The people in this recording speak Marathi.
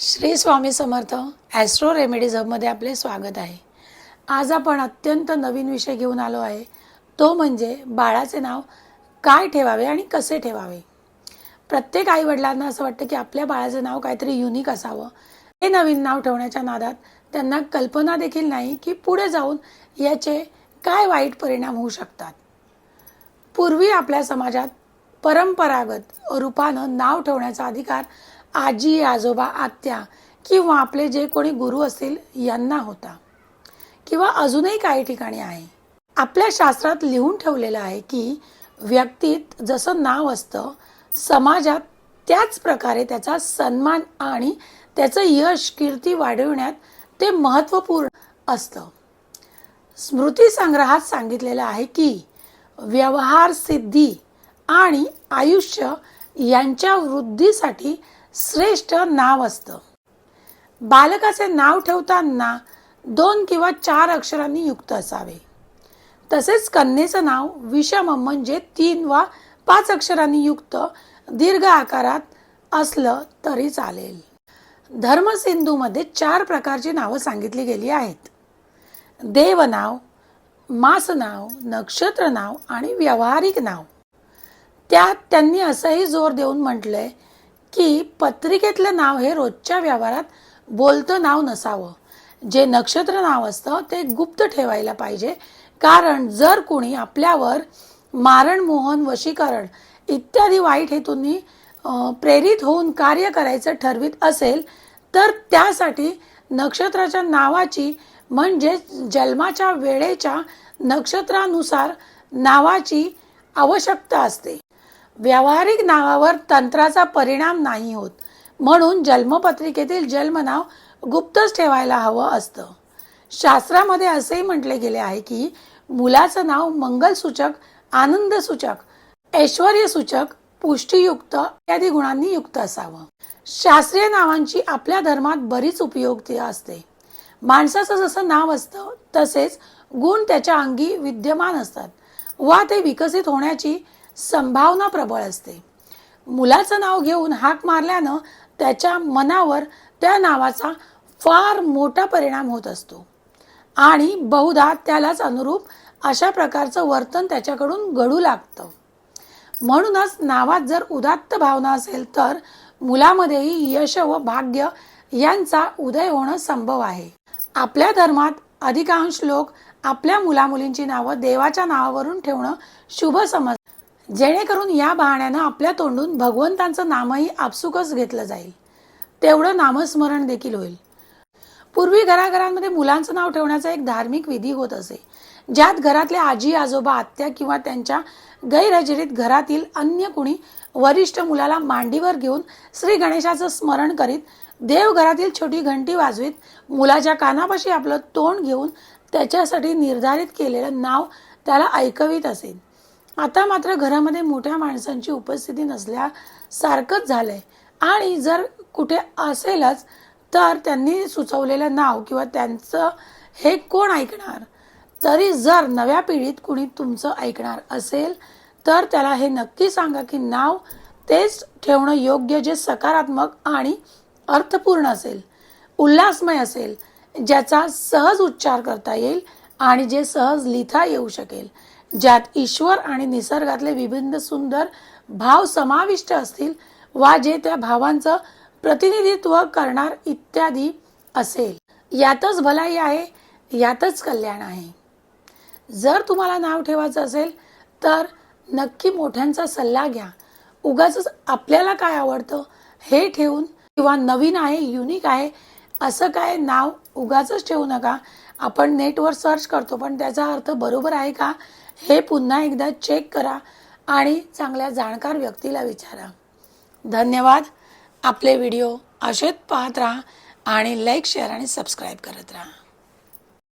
श्री स्वामी समर्थ ॲस्ट्रो रेमेडीज हबमध्ये आपले स्वागत आहे. आज आपण अत्यंत नवीन विषय घेऊन आलो आहे. तो म्हणजे बाळाचे नाव काय ठेवावे आणि कसे ठेवावे? प्रत्येक आईवडिलांना असं वाटतं की आपल्या बाळाचं नाव काहीतरी युनिक असावं. हे नवीन नाव ठेवण्याच्या नादात त्यांना कल्पना देखील नाही की पुढे जाऊन याचे काय वाईट परिणाम होऊ शकतात. पूर्वी आपल्या समाजात परंपरागत रूपानं नाव ठेवण्याचा अधिकार आजी आजोबा आत्या किंवा आपले जे कोणी गुरु असतील यांना होता. किंवा अजूनही काही ठिकाणी आहे. आपल्या शास्त्रात लिहून ठेवलेलं आहे की व्यक्तीत जसं नाव असतं समाजात त्याच प्रकारे त्याचा सन्मान आणि त्याचं यश कीर्ती वाढविण्यात ते महत्त्वपूर्ण असतं. स्मृती संग्रहात सांगितलेलं आहे की व्यवहार सिद्धी आणि आयुष्य यांच्या वृद्धीसाठी श्रेष्ठ नाव असतं. बालकाचे नाव ठेवताना दोन किंवा चार अक्षरांनी युक्त असावे. तसेच कन्येचं नाव विषम म्हणजे तीन वा पाच अक्षरांनी युक्त दीर्घ आकारात असलं तरी चालेल. धर्मसिंधूमध्ये चार प्रकारची नावं सांगितली गेली आहेत. देवनाव मास नाव नक्षत्र नाव आणि व्यावहारिक नाव. त्यात त्यांनी असंही जोर देऊन म्हटलंय की पत्रिकेतलं नाव हे रोजच्या व्यवहारात बोलतं नाव नसावं. जे नक्षत्र नाव असतं ते गुप्त ठेवायला पाहिजे. कारण जर कोणी आपल्यावर मारण मोहन वशीकरण इत्यादी वाईट हेतूंनी प्रेरित होऊन कार्य करायचं ठरवित असेल तर त्यासाठी नक्षत्राच्या नावाची म्हणजे जन्माच्या वेळेच्या नक्षत्रानुसार नावाची आवश्यकता असते. व्यावहारिक नावावर तंत्राचा परिणाम नाही होत. म्हणून जन्मपत्रिकेतील जन्मनाव गुप्तच ठेवायला हवं असतं. शास्त्रामध्ये असेही म्हटले गेले आहे की मुलाचं नाव मंगलसूचक आनंदसूचक ऐश्वर्यसूचक पुष्टीयुक्त इत्यादी गुणांनी युक्त असावं. शास्त्रीय नावांची आपल्या धर्मात बरीच उपयोगिता असते. माणसाचं जसं नाव असतं तसेच गुण त्याच्या अंगी विद्यमान असतात. वा ते विकसित होण्याची संभावना प्रबळ असते. मुलाचं नाव घेऊन हाक मारल्यानं त्याच्या मनावर त्या नावाचा फार मोठा परिणाम होत असतो. आणि बहुधा त्यालाच अनुरूप अशा प्रकारचं वर्तन त्याच्याकडून घडू लागतं. म्हणूनच नावात जर उदात्त भावना असेल तर मुलामध्येही यश व भाग्य यांचा उदय होणं संभव आहे. आपल्या धर्मात अधिकांश लोक आपल्या मुलामुलींची नावं देवाच्या नावावरून ठेवणं शुभ समज जेणेकरून या बहाण्यानं आपल्या तोंडून भगवंतांचं नामही आपसुकच घेतलं जाईल. तेवढं नामस्मरण देखील होईल. पूर्वी घराघरांमध्ये मुलांचं नाव ठेवण्याचा एक धार्मिक विधी होत असे. ज्यात घरातले आजी आजोबा आत्या किंवा त्यांच्या गैरहजेरीत घरातील अन्य कुणी वरिष्ठ मुलाला मांडीवर घेऊन श्री गणेशाचं स्मरण करीत देवघरातील छोटी घंटी वाजवीत मुलाच्या कानापाशी आपलं तोंड घेऊन त्याच्यासाठी निर्धारित केलेलं नाव त्याला ऐकवीत असेल आता मात्र घरामध्ये मोठ्या माणसांची उपस्थिती नसल्यासारखंच झालंय. आणि जर कुठे असेलच तर त्यांनी सुचवलेलं नाव किंवा त्यांचं हे कोण ऐकणार? तरी जर नव्या पिढीत कुणी तुमचं ऐकणार असेल तर त्याला हे नक्की सांगा की नाव तेच ठेवणं योग्य जे सकारात्मक आणि अर्थपूर्ण असेल उल्हासमय असेल ज्याचा सहज उच्चार करता येईल आणि जे सहज लिहिता येऊ शकेल. ज्यात ईश्वर आणि निसर्गातले विभिन्न सुंदर भाव समाविष्ट असतील वा जे त्या भावांचं प्रतिनिधित्व करणार इत्यादी असेल. यातच भलाई आहे यातच कल्याण आहे. जर तुम्हाला नाव ठेवायचं असेल तर नक्की मोठ्यांचा सल्ला घ्या. उगाच आपल्याला काय आवडतं हे ठेवून किंवा नवीन आहे युनिक आहे असं काय नाव उगाच ठेवू नका. आपण नेटवर सर्च करतो पण त्याचा अर्थ बरोबर आहे का? हे पुन्हा एकदा चेक करा आणि चांगल्या जाणकार व्यक्तीला विचारा. धन्यवाद. आपले व्हिडिओ असेच पाहत राहा आणि लाईक शेअर आणि सबस्क्राईब करत राहा.